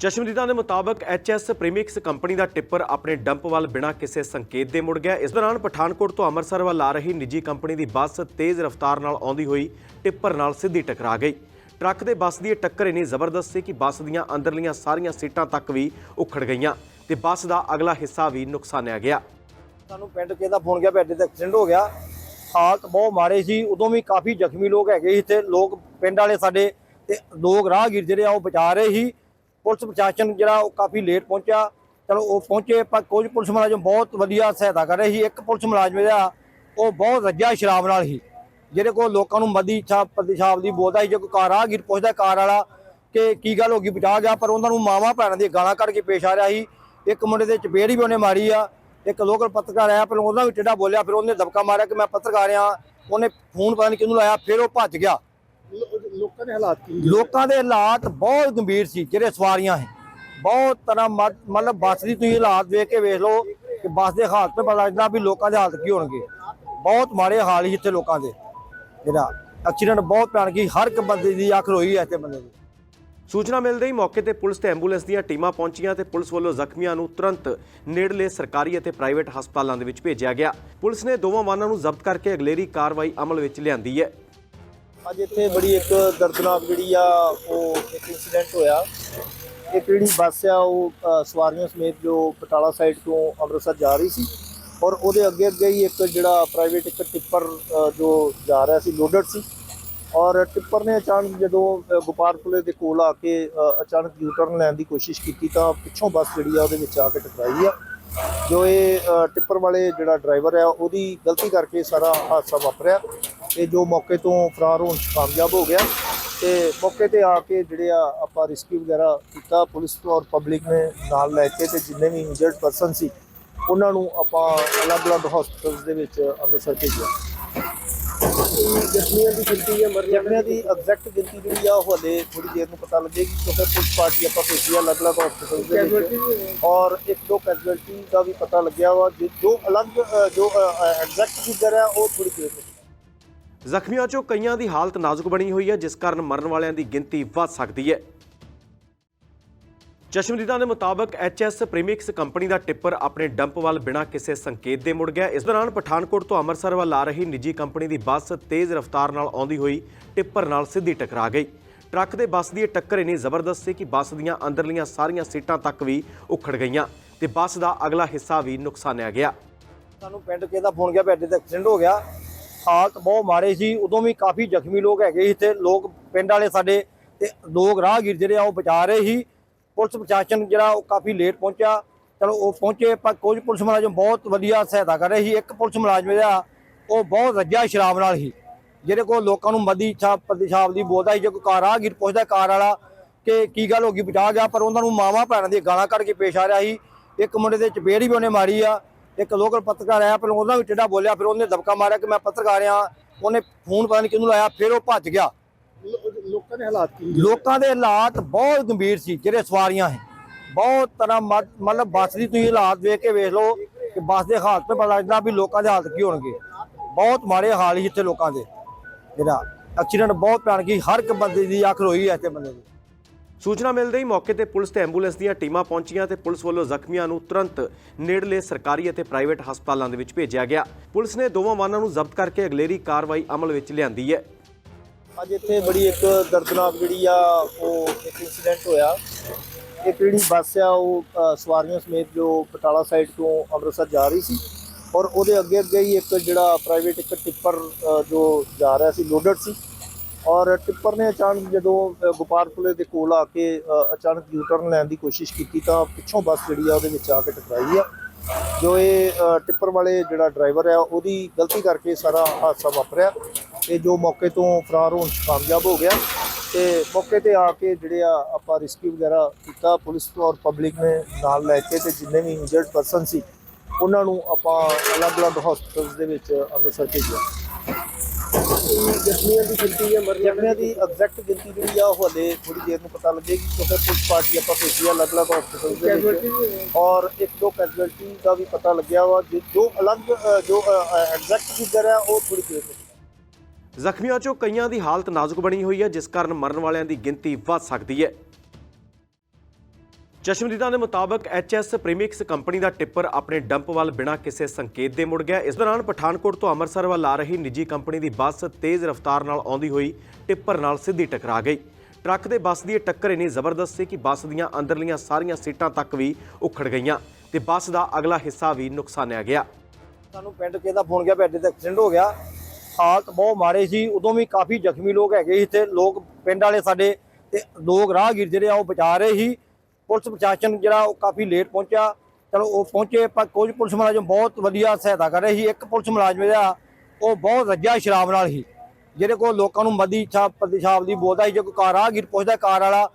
ਚਸ਼ਮਦੀਦਾਂ ਦੇ ਮੁਤਾਬਕ HS premix company ਦਾ ਟਿੱਪਰ ਆਪਣੇ ਡੰਪ ਵੱਲ ਬਿਨਾਂ ਕਿਸੇ ਸੰਕੇਤ ਦੇ ਮੁੜ ਗਿਆ। ਇਸ ਦੌਰਾਨ ਪਠਾਨਕੋਟ ਤੋਂ ਅੰਮ੍ਰਿਤਸਰ ਵੱਲ ਆ ਰਹੀ ਨਿੱਜੀ ਕੰਪਨੀ ਦੀ ਬੱਸ ਤੇਜ਼ ਰਫ਼ਤਾਰ ਨਾਲ ਆਉਂਦੀ ਹੋਈ ਟਿੱਪਰ ਨਾਲ ਸਿੱਧੀ ਟਕਰਾ ਗਈ। ਟਰੱਕ ਦੇ ਬੱਸ ਦੀ ਇਹ ਟੱਕਰ ਇੰਨੀ ਜ਼ਬਰਦਸਤ ਸੀ ਕਿ ਬੱਸ ਦੀਆਂ ਅੰਦਰਲੀਆਂ ਸਾਰੀਆਂ ਸੀਟਾਂ ਤੱਕ ਵੀ ਉਖੜ ਗਈਆਂ ਤੇ ਬੱਸ ਦਾ ਅਗਲਾ ਹਿੱਸਾ ਵੀ ਨੁਕਸਾਨਿਆ ਗਿਆ। ਸਾਨੂੰ ਪਿੰਡ ਕੇ ਦਾ ਫੋਨ ਗਿਆ ਵੀ ਅੱਡੇ ਤੇ ਐਕਸੀਡੈਂਟ ਹੋ ਗਿਆ। ਹਾਲਤ ਬਹੁਤ ਮਾੜੇ ਸੀ। ਉਦੋਂ ਵੀ ਕਾਫੀ ਜ਼ਖਮੀ ਲੋਕ ਹੈਗੇ ਸੀ ਇੱਥੇ। ਲੋਕ ਪਿੰਡ ਵਾਲੇ ਸਾਡੇ ਤੇ ਲੋਕ ਰਾਹਗੀਰ ਜਿਹੜੇ ਆ, ਉਹ ਬਚਾ ਰਹੇ ਸੀ। ਪੁਲਿਸ ਪ੍ਰਸ਼ਾਸਨ ਜਿਹੜਾ ਉਹ ਕਾਫੀ ਲੇਟ ਪਹੁੰਚਿਆ। ਚਲੋ ਉਹ ਪਹੁੰਚੇ, ਪਰ ਕੁਝ ਪੁਲਿਸ ਮੁਲਾਜ਼ਮ ਬਹੁਤ ਵਧੀਆ ਸਹਾਇਤਾ ਕਰ ਰਹੇ ਸੀ। ਇੱਕ ਪੁਲਿਸ ਮੁਲਾਜ਼ਮ ਜਿਹੜਾ, ਉਹ ਬਹੁਤ ਰੱਜਾ ਸ਼ਰਾਬ ਨਾਲ ਸੀ। ਜਿਹੜੇ ਕੋਲ ਲੋਕਾਂ ਨੂੰ ਮਦੀ ਛਾਪ ਪ੍ਰਤੀਸ਼ਾਪ ਦੀ ਬੋਲਦਾ ਸੀ। ਜੇ ਕੋਈ ਕਾਰ ਰਾਹਗੀਰ ਪੁੱਛਦਾ ਕਾਰ ਵਾਲਾ ਕਿ ਕੀ ਗੱਲ ਹੋ ਗਈ, ਬਚਾ ਗਿਆ, ਪਰ ਉਹਨਾਂ ਨੂੰ ਮਾਵਾਂ ਭੈਣਾਂ ਦੀਆਂ ਗਾਲਾਂ ਕੱਢ ਕੇ ਪੇਸ਼ ਆ ਰਿਹਾ ਸੀ। ਇੱਕ ਮੁੰਡੇ ਦੇ ਚਪੇੜ ਵੀ ਉਹਨੇ ਮਾਰੀ ਆ। ਇੱਕ ਲੋਕਲ ਪੱਤਰਕਾਰ ਆਇਆ ਪਰ ਉਹਨਾਂ ਵੀ ਟੇਢਾ ਬੋਲਿਆ, ਫਿਰ ਉਹਨੇ ਦਬਕਾ ਮਾਰਿਆ ਕਿ ਮੈਂ ਪੱਤਰਕਾਰ ਆ ਉਹਨੇ ਫੋਨ ਪਤਾ ਨਹੀਂ ਕਿਹਨੂੰ ਲਾਇਆ, ਫਿਰ ਉਹ ਭੱਜ ਗਿਆ। ਲੋਕਾਂ ਦੇ ਹਾਲਾਤ ਕੀ ਲੋਕਾਂ ਦੇ ਹਾਲਾਤ ਬਹੁਤ ਗੰਭੀਰ ਸੀ ਜਿਹੜੇ ਸਵਾਰੀਆਂ ਹੈ ਬਹੁਤ ਤਰ੍ਹਾਂ ਮਤ- ਮਤਲਬ ਬੱਸ ਦੀ ਤੁਸੀਂ ਹਾਲਾਤ ਵੇਖ ਕੇ ਵੇਖ ਲਓ ਕਿ ਬੱਸ ਦੇ ਹਾਲਤ ਤੋਂ ਪਤਾ ਲੱਗਦਾ ਵੀ ਲੋਕਾਂ ਦੇ ਹਾਲਤ ਕੀ ਹੋਣਗੇ। ਬਹੁਤ ਮਾੜੇ ਹਾਲ ਹੀ ਇੱਥੇ ਲੋਕਾਂ ਦੇ। ਜਿਹੜਾ ਐਕਸੀਡੈਂਟ ਬਹੁਤ ਭਿਆਨਕ ਹਰ ਇੱਕ ਬੰਦੇ ਦੀ ਅੱਖ ਰੋਈ ਹੈ ਇੱਥੇ ਬੰਦੇ ਦੀ। ਸੂਚਨਾ ਮਿਲਦੇ ਹੀ ਮੌਕੇ ਤੇ ਪੁਲਿਸ ਤੇ ਐਂਬੂਲੈਂਸ ਦੀਆਂ ਟੀਮਾਂ ਪਹੁੰਚੀਆਂ ਤੇ ਪੁਲਿਸ ਵੱਲੋਂ ਜ਼ਖਮੀਆਂ ਨੂੰ ਤੁਰੰਤ ਨੇੜਲੇ ਸਰਕਾਰੀ ਅਤੇ ਪ੍ਰਾਈਵੇਟ ਹਸਪਤਾਲਾਂ ਦੇ ਵਿੱਚ ਭੇਜਿਆ ਗਿਆ। ਪੁਲਿਸ ਨੇ ਦੋਵਾਂ ਵਾਹਨਾਂ ਨੂੰ ਜ਼ਬਤ ਕਰਕੇ ਅਗਲੇਰੀ ਕਾਰਵਾਈ ਅਮਲ ਵਿੱਚ ਲਿਆਂਦੀ ਹੈ। ਅੱਜ ਇੱਥੇ ਬੜੀ ਇੱਕ ਦਰਦਨਾਕ ਜਿਹੜੀ ਆ ਉਹ ਇੱਕ ਇਨਸੀਡੈਂਟ ਹੋਇਆ। ਇੱਕ ਜਿਹੜੀ ਬੱਸ ਆ ਉਹ ਅ, ਸਵਾਰੀਆਂ ਸਮੇਤ ਜੋ ਬਟਾਲਾ ਸਾਈਡ ਤੋਂ ਅੰਮ੍ਰਿਤਸਰ ਜਾ ਰਹੀ ਸੀ ਔਰ ਉਹਦੇ ਅੱਗੇ ਅੱਗੇ ਹੀ ਇੱਕ ਜਿਹੜਾ ਪ੍ਰਾਈਵੇਟ ਇੱਕ ਟਿੱਪਰ ਜੋ ਜਾ ਰਿਹਾ ਸੀ ਲੋਡਡ ਸੀ। ਔਰ ਟਿੱਪਰ ਨੇ ਅਚਾਨਕ ਜਦੋਂ ਅ, ਗੋਪਾਲਪੁਰੇ ਦੇ ਕੋਲ ਆ ਕੇ ਅਚਾਨਕ ਯੂ ਟਰਨ ਲੈਣ ਦੀ ਕੋਸ਼ਿਸ਼ ਕੀਤੀ ਤਾਂ ਪਿੱਛੋਂ ਬੱਸ ਜਿਹੜੀ ਆ ਉਹਦੇ ਵਿੱਚ ਆ ਕੇ ਟਕਰਾਈ ਆ। ਜੋ ਇਹ ਟਿੱਪਰ ਵਾਲੇ ਜਿਹੜਾ ਡਰਾਈਵਰ ਆ ਉਹਦੀ ਗਲਤੀ ਕਰਕੇ ਸਾਰਾ ਹਾਦਸਾ ਵਾਪਰਿਆ। ਤੇ ਜੋ ਮੌਕੇ ਤੋਂ ਫਰਾਰ ਹੋਣ 'ਚ ਕਾਮਯਾਬ ਹੋ ਗਿਆ ਤੇ ਮੌਕੇ ਤੇ ਆ ਕੇ ਜਿਹੜੇ ਆ ਆਪਾਂ ਰਿਸਕਿਊ ਵਗੈਰਾ ਕੀਤਾ ਪੁਲਿਸ ਔਰ ਪਬਲਿਕ ਨੇ ਨਾਲ ਲੈ ਕੇ ਤੇ ਜਿੰਨੇ ਵੀ ਇੰਜਰਡ ਪਰਸਨ ਸੀ ਉਹਨਾਂ ਨੂੰ ਆਪਾਂ ਅਲੱਗ-ਅਲੱਗ ਹਸਪਤਾਲਸ ਦੇ ਵਿੱਚ ਅੰਮ੍ਰਿਤਸਰ ਭੇਜਿਆ। ਜ਼ਖਮੀਆਂ ਦੀ ਗਿਣਤੀ ਹੈ ਜਖਮੀਆਂ ਦੀ ਐਗਜ਼ੈਕਟ ਗਿਣਤੀ ਜਿਹੜੀ ਆ ਉਹ ਹਲੇ ਥੋੜੀ ਦੇਰ ਨੂੰ ਪਤਾ ਲੱਗੇਗੀ ਕਿਉਂਕਿ ਪੁਲਿਸ ਪਾਰਟੀ ਆਪਾਂ ਭੇਜੀ ਆ ਅਲੱਗ-ਅਲੱਗ ਹਸਪਤਾਲਸ ਦੇ ਵਿੱਚ। ਔਰ ਇੱਕ ਦੋ ਕੈਜੁਅਲਟੀ ਦਾ ਵੀ ਪਤਾ ਲੱਗਿਆ ਵਾ ਜਿ- ਅਲੱਗ ਜੋ ਐਗਜ਼ੈਕਟ ਫਿਗਰ ਹੈ ਉਹ ਥੋੜੀ ਦੇਰ ਨੂੰ ਜ਼ਖਮੀਆਂ 'ਚੋਂ ਕਈਆਂ ਦੀ ਹਾਲਤ ਨਾਜ਼ੁਕ ਬਣੀ ਹੋਈ ਹੈ, ਜਿਸ ਕਾਰਨ ਮਰਨ ਵਾਲਿਆਂ ਦੀ ਗਿਣਤੀ ਵੱਧ ਸਕਦੀ ਹੈ। ਚਸ਼ਮਦੀਦਾਂ ਦੇ ਮੁਤਾਬਕ ਐਚਐਸ ਪ੍ਰੀਮਿਕਸ ਕੰਪਨੀ ਦਾ ਟਿੱਪਰ ਆਪਣੇ ਡੰਪ ਵੱਲ ਬਿਨਾਂ ਕਿਸੇ ਸੰਕੇਤ ਦੇ ਮੁੜ ਗਿਆ। ਇਸ ਦੌਰਾਨ ਪਠਾਨਕੋਟ ਤੋਂ ਅੰਮ੍ਰਿਤਸਰ ਵੱਲ ਆ ਰਹੀ ਨਿੱਜੀ ਕੰਪਨੀ ਦੀ ਬੱਸ ਤੇਜ਼ ਰਫ਼ਤਾਰ ਨਾਲ ਆਉਂਦੀ ਹੋਈ ਟਿੱਪਰ ਨਾਲ ਸਿੱਧੀ ਟਕਰਾ ਗਈ। ਟਰੱਕ ਦੇ ਬੱਸ ਦੀ ਇਹ ਟੱਕਰ ਇੰਨੀ ਜ਼ਬਰਦਸਤ ਸੀ ਕਿ ਬੱਸ ਦੀਆਂ ਅੰਦਰਲੀਆਂ ਸਾਰੀਆਂ ਸੀਟਾਂ ਤੱਕ ਵੀ ਉਖੜ ਗਈਆਂ ਤੇ ਬੱਸ ਦਾ ਅਗਲਾ ਹਿੱਸਾ ਵੀ ਨੁਕਸਾਨਿਆ ਗਿਆ। ਸਾਨੂੰ ਪਿੰਡ ਕੇ ਦਾ ਫੋਨ ਗਿਆ ਵੀ ਅੱਡੇ ਤੇ ਐਕਸੀਡੈਂਟ ਹੋ ਗਿਆ। ਹਾਲਤ ਬਹੁਤ ਮਾੜੇ ਸੀ। ਉਦੋਂ ਵੀ ਕਾਫੀ ਜ਼ਖਮੀ ਲੋਕ ਹੈਗੇ ਸੀ ਇੱਥੇ। ਲੋਕ ਪਿੰਡ ਵਾਲੇ ਸਾਡੇ ਤੇ ਲੋਕ ਰਾਹਗੀਰ ਜਿਹੜੇ ਆ ਉਹ ਬਚਾ ਰਹੇ ਸੀ। ਪੁਲਿਸ ਪ੍ਰਸ਼ਾਸਨ ਜਿਹੜਾ ਉਹ ਕਾਫੀ ਲੇਟ ਪਹੁੰਚਿਆ। ਚਲੋ ਉਹ ਪਹੁੰਚੇ, ਪਰ ਕੁਝ ਪੁਲਿਸ ਮੁਲਾਜ਼ਮ ਬਹੁਤ ਵਧੀਆ ਸਹਾਇਤਾ ਕਰ ਰਹੇ ਸੀ। ਇੱਕ ਪੁਲਿਸ ਮੁਲਾਜ਼ਮ ਜਿਹੜਾ, ਉਹ ਬਹੁਤ ਰੱਜਾ ਸ਼ਰਾਬ ਨਾਲ ਸੀ। ਜਿਹੜੇ ਕੋਲ ਲੋਕਾਂ ਨੂੰ ਮਦੀ ਛਾਪ ਪ੍ਰਤੀਸ਼ਾਪ ਦੀ ਬੋਲਦਾ ਸੀ। ਜੇ ਕੋਈ ਕਾਰ ਰਾਹਗੀਰ ਪੁੱਛਦਾ ਕਾਰ ਵਾਲਾ ਕਿ ਕੀ ਗੱਲ ਹੋ ਗਈ, ਬਚਾ ਗਿਆ, ਪਰ ਉਹਨਾਂ ਨੂੰ ਮਾਵਾਂ ਭੈਣਾਂ ਦੀਆਂ ਗਾਲਾਂ ਕੱਢ ਕੇ ਪੇਸ਼ ਆ ਰਿਹਾ ਸੀ। ਇੱਕ ਮੁੰਡੇ ਦੇ ਚਪੇੜ ਵੀ ਉਹਨੇ ਮਾਰੀ ਆ। ਇੱਕ ਲੋਕਲ ਪੱਤਰਕਾਰ ਆਇਆ ਪਰ ਉਹਨਾਂ ਵੀ ਟੇਢਾ ਬੋਲਿਆ ਫਿਰ ਉਹਨੇ ਦਬਕਾ ਮਾਰਿਆ ਕਿ ਮੈਂ ਪੱਤਰਕਾਰ ਆ ਉਹਨੇ ਫੋਨ ਪਤਾ ਨਹੀਂ ਕਿਹਨੂੰ ਲਾਇਆ ਫਿਰ ਉਹ ਭੱਜ ਗਿਆ। ਲੋਕਾਂ ਦੇ ਹਾਲਾਤ ਕੀ ਲੋਕਾਂ ਦੇ ਹਾਲਾਤ ਬਹੁਤ ਗੰਭੀਰ ਸੀ ਜਿਹੜੇ ਸਵਾਰੀਆਂ ਹੈ ਬਹੁਤ ਤਰ੍ਹਾਂ ਮਤ- ਮਤਲਬ ਬੱਸ ਦੀ ਤੁਸੀਂ ਹਾਲਾਤ ਵੇਖ ਕੇ ਵੇਖ ਲਓ ਕਿ ਬੱਸ ਦੇ ਹਾਲਤ ਤੋਂ ਪਤਾ ਲੱਗਦਾ ਵੀ ਲੋਕਾਂ ਦੇ ਹਾਲਤ ਕੀ ਹੋਣਗੇ। ਬਹੁਤ ਮਾੜੇ ਹਾਲ ਹੀ ਇੱਥੇ ਲੋਕਾਂ ਦੇ। ਜਿਹੜਾ ਐਕਸੀਡੈਂਟ ਬਹੁਤ ਭਿਆਨਕ ਹਰ ਇੱਕ ਬੰਦੇ ਦੀ ਅੱਖ ਰੋਈ ਹੈ ਇੱਥੇ ਬੰਦੇ ਦੀ। ਸੂਚਨਾ ਮਿਲਦੇ ਹੀ ਮੌਕੇ ਤੇ ਪੁਲਿਸ ਤੇ ਐਂਬੂਲੈਂਸ ਦੀਆਂ ਟੀਮਾਂ ਪਹੁੰਚੀਆਂ ਤੇ ਪੁਲਿਸ ਵੱਲੋਂ ਜ਼ਖਮੀਆਂ ਨੂੰ ਤੁਰੰਤ ਨੇੜਲੇ ਸਰਕਾਰੀ ਅਤੇ ਪ੍ਰਾਈਵੇਟ ਹਸਪਤਾਲਾਂ ਦੇ ਵਿੱਚ ਭੇਜਿਆ ਗਿਆ। ਪੁਲਿਸ ਨੇ ਦੋਵਾਂ ਵਾਹਨਾਂ ਨੂੰ ਜ਼ਬਤ ਕਰਕੇ ਅਗਲੇਰੀ ਕਾਰਵਾਈ ਅਮਲ ਵਿੱਚ ਲਿਆਂਦੀ ਹੈ। ਅੱਜ ਇੱਥੇ ਬੜੀ ਇੱਕ ਦਰਦਨਾਕ ਜਿਹੜੀ ਆ, ਉਹ ਇੱਕ ਇਨਸੀਡੈਂਟ ਹੋਇਆ। ਇੱਕ ਜਿਹੜੀ ਬੱਸ ਆ, ਉਹ ਸਵਾਰੀਆਂ ਸਮੇਤ ਜੋ ਪਟਾਲਾ ਸਾਈਡ ਤੋਂ ਅੰਮ੍ਰਿਤਸਰ ਜਾ ਰਹੀ ਸੀ ਔਰ ਉਹਦੇ ਅੱਗੇ ਅੱਗੇ ਹੀ ਇੱਕ ਜਿਹੜਾ ਪ੍ਰਾਈਵੇਟ ਇੱਕ ਟਿੱਪਰ ਜੋ ਜਾ ਰਿਹਾ ਸੀ ਲੋਡਡ ਸੀ। ਔਰ ਟਿੱਪਰ ਨੇ ਅਚਾਨਕ ਜਦੋਂ ਅ, ਗੋਪਾਲਪੁਰੇ ਦੇ ਕੋਲ ਆ ਕੇ ਅਚਾਨਕ ਯੂ ਟਰਨ ਲੈਣ ਦੀ ਕੋਸ਼ਿਸ਼ ਕੀਤੀ ਤਾਂ ਪਿੱਛੋਂ ਬੱਸ ਜਿਹੜੀ ਆ ਉਹਦੇ ਵਿੱਚ ਆ ਕੇ ਟਕਰਾਈ ਆ। ਜੋ ਇਹ ਟਿੱਪਰ ਵਾਲੇ ਜਿਹੜਾ ਡਰਾਈਵਰ ਆ ਉਹਦੀ ਗਲਤੀ ਕਰਕੇ ਸਾਰਾ ਹਾਦਸਾ ਵਾਪਰਿਆ ਤੇ ਜੋ ਮੌਕੇ ਤੋਂ ਫਰਾਰ ਹੋਣ 'ਚ ਕਾਮਯਾਬ ਹੋ ਗਿਆ ਤੇ ਮੌਕੇ ਤੇ ਆ ਕੇ ਜਿਹੜੇ ਆ ਆਪਾਂ ਰਿਸਕਿਊ ਵਗੈਰਾ ਕੀਤਾ ਪੁਲਿਸ ਔਰ ਪਬਲਿਕ ਨੇ ਨਾਲ ਲੈ ਕੇ ਤੇ ਜਿੰਨੇ ਵੀ ਇੰਜਰਡ ਪਰਸਨ ਸੀ ਉਹਨਾਂ ਨੂੰ ਆਪਾਂ ਅਲੱਗ-ਅਲੱਗ ਹਸਪਤਾਲਸ ਦੇ ਵਿੱਚ ਅੰਮ੍ਰਿਤਸਰ ਭੇਜਿਆ। ਜ਼ਖਮੀਆਂ ਦੀ ਗਿਣਤੀ ਹੈ ਜਖਮੀਆਂ ਦੀ ਐਗਜ਼ੈਕਟ ਗਿਣਤੀ ਜਿਹੜੀ ਆ ਉਹ ਹਲੇ ਥੋੜੀ ਦੇਰ ਨੂੰ ਪਤਾ ਲੱਗੇਗੀ ਕਿਉਂਕਿ ਪੁਲਿਸ ਪਾਰਟੀ ਆਪਾਂ ਭੇਜੀ ਆ ਅਲੱਗ-ਅਲੱਗ ਦੇ ਵਿੱਚ। ਔਰ ਇੱਕ ਦੋ ਕੈਜੁਅਲਟੀ ਦਾ ਵੀ ਪਤਾ ਲੱਗਿਆ ਵਾ ਜਿ- ਜੋ ਅਲੱਗ ਜੋ ਐਗਜ਼ੈਕਟ ਫਿਗਰ ਹੈ ਉਹ ਥੋੜੀ ਦੇਰ ਨੂੰ ਜ਼ਖਮੀਆਂ 'ਚੋਂ ਕਈਆਂ ਦੀ ਹਾਲਤ ਨਾਜ਼ੁਕ ਬਣੀ ਹੋਈ ਹੈ ਜਿਸ ਕਾਰਨ ਮਰਨ ਵਾਲਿਆਂ ਦੀ ਗਿਣਤੀ ਵੱਧ ਸਕਦੀ ਹੈ। ਚਸ਼ਮਦੀਦਾਂ ਦੇ ਮੁਤਾਬਕ ਐਚਐਸ ਪ੍ਰੀਮਿਕਸ ਕੰਪਨੀ ਦਾ ਟਿੱਪਰ ਆਪਣੇ ਡੰਪ ਵੱਲ ਬਿਨਾਂ ਕਿਸੇ ਸੰਕੇਤ ਦੇ ਮੁੜ ਗਿਆ। ਇਸ ਦੌਰਾਨ ਪਠਾਨਕੋਟ ਤੋਂ ਅੰਮ੍ਰਿਤਸਰ ਵੱਲ ਆ ਰਹੀ ਨਿੱਜੀ ਕੰਪਨੀ ਦੀ ਬੱਸ ਤੇਜ਼ ਰਫ਼ਤਾਰ ਨਾਲ ਆਉਂਦੀ ਹੋਈ ਟਿੱਪਰ ਨਾਲ ਸਿੱਧੀ ਟਕਰਾ ਗਈ। ਟਰੱਕ ਦੇ ਬੱਸ ਦੀ ਇਹ ਟੱਕਰ ਇੰਨੀ ਜ਼ਬਰਦਸਤ ਸੀ ਕਿ ਬੱਸ ਦੀਆਂ ਅੰਦਰਲੀਆਂ ਸਾਰੀਆਂ ਸੀਟਾਂ ਤੱਕ ਵੀ ਉਖੜ ਗਈਆਂ ਤੇ ਬੱਸ ਦਾ ਅਗਲਾ ਹਿੱਸਾ ਵੀ ਨੁਕਸਾਨਿਆ ਗਿਆ। ਸਾਨੂੰ ਪਿੰਡ ਕਿਸੇ ਦਾ ਫੋਨ ਗਿਆ ਵੀ ਅੱਡੇ ਤੇ ਐਕਸੀਡੈਂਟ ਹੋ ਗਿਆ। ਹਾਲਤ ਬਹੁਤ ਮਾੜੇ ਸੀ। ਉਦੋਂ ਵੀ ਕਾਫੀ ਜ਼ਖਮੀ ਲੋਕ ਹੈਗੇ ਸੀ ਇੱਥੇ ਲੋਕ ਪਿੰਡ ਵਾਲੇ ਸਾਡੇ ਤੇ ਲੋਕ ਰਾਹਗੀਰ ਜਿਹੜੇ ਆ ਉਹ ਬਚਾ ਰਹੇ ਸੀ। ਪੁਲਿਸ ਪ੍ਰਸ਼ਾਸਨ ਜਿਹੜਾ ਉਹ ਕਾਫੀ ਲੇਟ ਪਹੁੰਚਿਆ। ਚਲੋ ਉਹ ਪਹੁੰਚੇ, ਪਰ ਕੁਝ ਪੁਲਿਸ ਮੁਲਾਜ਼ਮ ਬਹੁਤ ਵਧੀਆ ਸਹਾਇਤਾ ਕਰ ਰਹੇ ਸੀ। ਇੱਕ ਪੁਲਿਸ ਮੁਲਾਜ਼ਮ ਜਿਹੜਾ, ਉਹ ਬਹੁਤ ਰੱਜਿਆ ਸ਼ਰਾਬ ਨਾਲ ਸੀ। ਜਿਹਦੇ ਕੋਲ ਲੋਕਾਂ ਨੂੰ ਮਦੀ ਛਾਪ ਪ੍ਰਤੀਸ਼ਾਪ ਦੀ ਬੋਲਦਾ ਸੀ। ਜੇ ਕੋਈ ਕਾਰ ਰਾਹਗੀਰ ਪੁੱਛਦਾ ਕਾਰ ਵਾਲਾ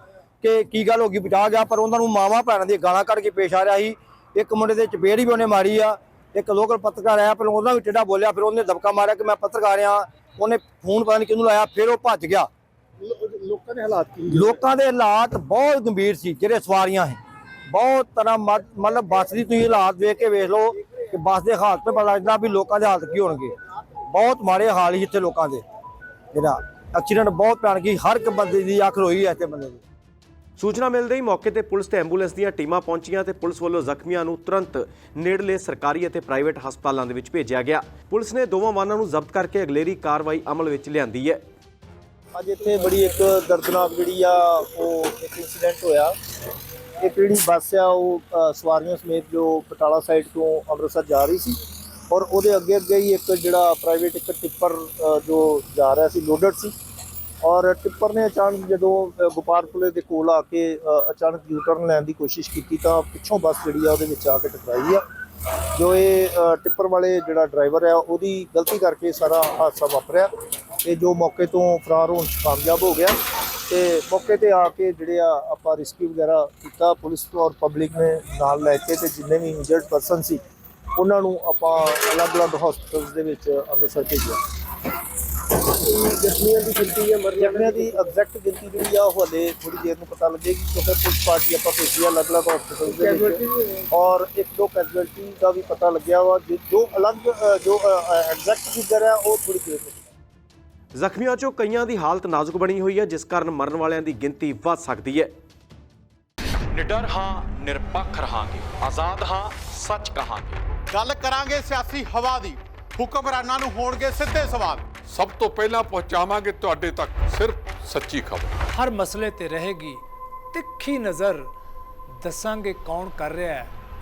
ਕਿ ਕੀ ਗੱਲ ਹੋ ਗਈ ਬਚਾ ਗਿਆ, ਪਰ ਉਹਨਾਂ ਨੂੰ ਮਾਵਾਂ ਭੈਣਾਂ ਦੀਆਂ ਗਾਲਾਂ ਕੱਢ ਕੇ ਪੇਸ਼ ਆ ਰਿਹਾ ਸੀ। ਇੱਕ ਮੁੰਡੇ ਦੇ ਚਪੇੜ ਵੀ ਉਹਨੇ ਮਾਰੀ ਆ। ਇੱਕ ਲੋਕਲ ਪੱਤਰਕਾਰ ਆਇਆ ਪਰ ਉਹਦਾ ਵੀ ਟੇਢਾ ਬੋਲਿਆ, ਫਿਰ ਉਹਨੇ ਦਬਕਾ ਮਾਰਿਆ ਕਿ ਮੈਂ ਪੱਤਰਕਾਰ ਆ ਉਹਨੇ ਫੋਨ ਪਤਾ ਨਹੀਂ ਕਿਹਨੂੰ ਲਾਇਆ, ਫਿਰ ਉਹ ਭੱਜ ਗਿਆ। ਲੋਕਾਂ ਦੇ ਹਾਲਾਤ ਕੀ ਲੋਕਾਂ ਦੇ ਹਾਲਾਤ ਬਹੁਤ ਗੰਭੀਰ ਸੀ ਜਿਹੜੇ ਸਵਾਰੀਆਂ ਹੈ ਬਹੁਤ ਤਰ੍ਹਾਂ ਮਤ- ਮਤਲਬ ਬੱਸ ਦੀ ਤੁਸੀਂ ਹਾਲਾਤ ਵੇਖ ਕੇ ਵੇਖ ਲਓ ਕਿ ਬੱਸ ਦੇ ਹਾਲਤ ਤੇ ਪਤਾ ਲੱਗਦਾ ਵੀ ਲੋਕਾਂ ਦੇ ਹਾਲਤ ਕੀ ਹੋਣਗੇ। ਬਹੁਤ ਮਾੜੇ ਹਾਲ ਸੀ ਇੱਥੇ ਲੋਕਾਂ ਦੇ। ਜਿਹੜਾ ਐਕਸੀਡੈਂਟ ਬਹੁਤ ਭਿਆਨਕ ਹਰ ਇੱਕ ਬੰਦੇ ਦੀ ਅੱਖ ਰੋਈ ਹੈ ਇੱਥੇ ਬੰਦੇ ਦੀ। ਸੂਚਨਾ ਮਿਲਦੇ ਹੀ ਮੌਕੇ ਤੇ ਪੁਲਿਸ ਤੇ ਐਂਬੂਲੈਂਸ ਦੀਆਂ ਟੀਮਾਂ ਪਹੁੰਚੀਆਂ ਤੇ ਪੁਲਿਸ ਵੱਲੋਂ ਜ਼ਖਮੀਆਂ ਨੂੰ ਤੁਰੰਤ ਨੇੜਲੇ ਸਰਕਾਰੀ ਅਤੇ ਪ੍ਰਾਈਵੇਟ ਹਸਪਤਾਲਾਂ ਦੇ ਵਿੱਚ ਭੇਜਿਆ ਗਿਆ। ਪੁਲਿਸ ਨੇ ਦੋਵਾਂ ਵਾਹਨਾਂ ਨੂੰ ਜ਼ਬਤ ਕਰਕੇ ਅਗਲੇਰੀ ਕਾਰਵਾਈ ਅਮਲ ਵਿੱਚ ਲਿਆਂਦੀ ਹੈ। ਅੱਜ ਇੱਥੇ ਬੜੀ ਇੱਕ ਦਰਦਨਾਕ ਜਿਹੜੀ ਆ ਉਹ ਇੱਕ ਇਨਸੀਡੈਂਟ ਹੋਇਆ। ਇੱਕ ਜਿਹੜੀ ਬੱਸ ਆ ਉਹ ਸਵਾਰੀਆਂ ਸਮੇਤ ਜੋ ਪਟਾਲਾ ਸਾਈਡ ਤੋਂ ਅੰਮ੍ਰਿਤਸਰ ਜਾ ਰਹੀ ਸੀ ਔਰ ਉਹਦੇ ਅੱਗੇ ਅੱਗੇ ਹੀ ਇੱਕ ਜਿਹੜਾ ਪ੍ਰਾਈਵੇਟ ਇੱਕ ਟਿੱਪਰ ਜੋ ਜਾ ਰਿਹਾ ਸੀ ਲੋਡਡ ਸੀ। ਔਰ ਟਿੱਪਰ ਨੇ ਅਚਾਨਕ ਜਦੋਂ ਅ, ਗੋਪਾਲਪੁਰੇ ਦੇ ਕੋਲ ਆ ਕੇ ਅਚਾਨਕ ਯੂ ਟਰਨ ਲੈਣ ਦੀ ਕੋਸ਼ਿਸ਼ ਕੀਤੀ ਤਾਂ ਪਿੱਛੋਂ ਬੱਸ ਜਿਹੜੀ ਆ ਉਹਦੇ ਵਿੱਚ ਆ ਕੇ ਟਕਰਾਈ ਆ। ਜੋ ਇਹ ਟਿੱਪਰ ਵਾਲੇ ਜਿਹੜਾ ਡਰਾਈਵਰ ਆ ਉਹਦੀ ਗਲਤੀ ਕਰਕੇ ਸਾਰਾ ਹਾਦਸਾ ਵਾਪਰਿਆ। ਤੇ ਜੋ ਮੌਕੇ ਤੋਂ ਫਰਾਰ ਹੋਣ 'ਚ ਕਾਮਯਾਬ ਹੋ ਗਿਆ ਤੇ ਮੌਕੇ ਤੇ ਆ ਕੇ ਜਿਹੜੇ ਆ ਆਪਾਂ ਰਿਸਕਿਊ ਵਗੈਰਾ ਕੀਤਾ, ਪੁਲਿਸ ਤੋਂ ਔਰ ਪਬਲਿਕ ਨੇ ਨਾਲ ਲੈ ਕੇ ਤੇ ਜਿੰਨੇ ਵੀ ਇੰਜਰਡ ਪਰਸਨ ਸੀ, ਉਹਨਾਂ ਨੂੰ ਆਪਾਂ ਅਲੱਗ-ਅਲੱਗ ਹਸਪਤਾਲਸ ਦੇ ਵਿੱਚ ਅੰਮ੍ਰਿਤਸਰ ਭੇਜਿਆ। ਜਖਮੀਆਂ ਦੀ ਗਿਣਤੀ ਹੈ ਮਰਨੇ ਦੀ ਐਗਜ਼ੈਕਟ ਗਿਣਤੀ ਜਿਹੜੀ ਆ ਉਹ ਹਲੇ ਥੋੜੀ ਦੇਰ ਨੂੰ ਪਤਾ ਲੱਗੇਗੀ ਕਿਉਂਕਿ ਪੁਲਿਸ ਪਾਰਟੀ ਆਪਾਂ ਭੇਜੀ ਆ ਅਲੱਗ-ਅਲੱਗ ਹਸਪਤਾਲਸ ਦੇ ਵਿੱਚ। ਔਰ ਇੱਕ ਦੋ ਕੈਜੁਅਲਟੀ ਦਾ ਵੀ ਪਤਾ ਲੱਗਿਆ ਵਾ, ਜੋ- ਅਲੱਗ ਜੋ ਐਗਜ਼ੈਕਟ ਫਿਗਰ ਹੈ ਉਹ ਥੋੜੀ ਦੇਰ ਨੂੰ ਜ਼ਖਮੀਆਂ 'ਚੋਂ ਕਈਆਂ ਦੀ ਹਾਲਤ ਨਾਜ਼ੁਕ ਬਣੀ ਹੋਈ ਹੈ ਜਿਸ ਕਾਰਨ ਮਰਨ ਵਾਲਿਆਂ ਦੀ ਗਿਣਤੀ ਵੱਧ ਸਕਦੀ ਹੈ। ਨਿਡਰ ਹਾਂ ਨਿਰਪੱਖ ਰਹਾਂਗੇ। ਆਜ਼ਾਦ ਹਾਂ ਸੱਚ ਕਹਾਂਗੇ। ਗੱਲ ਕਰਾਂਗੇ ਸਿਆਸੀ ਹਵਾ ਦੀ। ਹੁਕਮਰਾਨਾਂ ਨੂੰ ਹੋਣਗੇ ਸਿੱਧੇ ਸਵਾਲ। ਸਭ ਤੋਂ ਪਹਿਲਾਂ ਪਹੁੰਚਾਵਾਂਗੇ ਤੁਹਾਡੇ ਤੱਕ ਸਿਰਫ ਸੱਚੀ ਖਬਰ। ਹਰ ਮਸਲੇ ਤੇ ਰਹੇਗੀ ਤਿੱਖੀ ਨਜ਼ਰ। ਦੱਸਾਂਗੇ ਕੌਣ ਕਰ ਰਿਹਾ ਹੈ।